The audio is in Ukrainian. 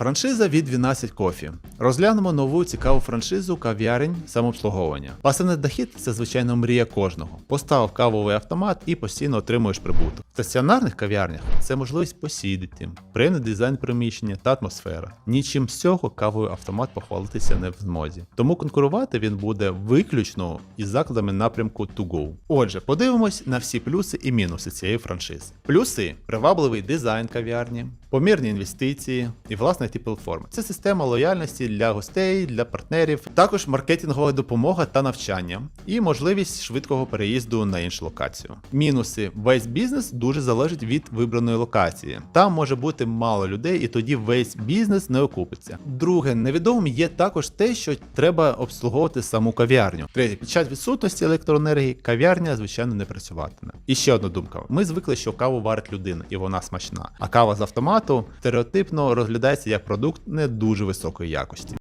Франшиза від 12 кофі. Розглянемо нову цікаву франшизу кав'ярень самообслуговування. Пасивний дохід це звичайно мрія кожного. Поставив кавовий автомат і постійно отримуєш прибуток. В стаціонарних кав'ярнях це можливість посідати, приємний дизайн приміщення та атмосфера. Нічим з цього кавовий автомат похвалитися не в змозі. Тому конкурувати він буде виключно із закладами напрямку to go. Отже, подивимось на всі плюси і мінуси цієї франшизи. Плюси привабливий дизайн кав'ярні, помірні інвестиції і власне ті платформи. Це система лояльності для гостей, для партнерів, також маркетингова допомога та навчання, і можливість швидкого переїзду на іншу локацію. Мінуси: весь бізнес дуже залежить від вибраної локації. Там може бути мало людей, і тоді весь бізнес не окупиться. Друге, невідомим є також те, що треба обслуговувати саму кав'ярню. Третє, під час відсутності електроенергії кав'ярня, звичайно, не працюватиме. І ще одна думка: ми звикли, що каву варить людина, і вона смачна. А кава з автомату стереотипно розглядається як продукт не дуже високої якості.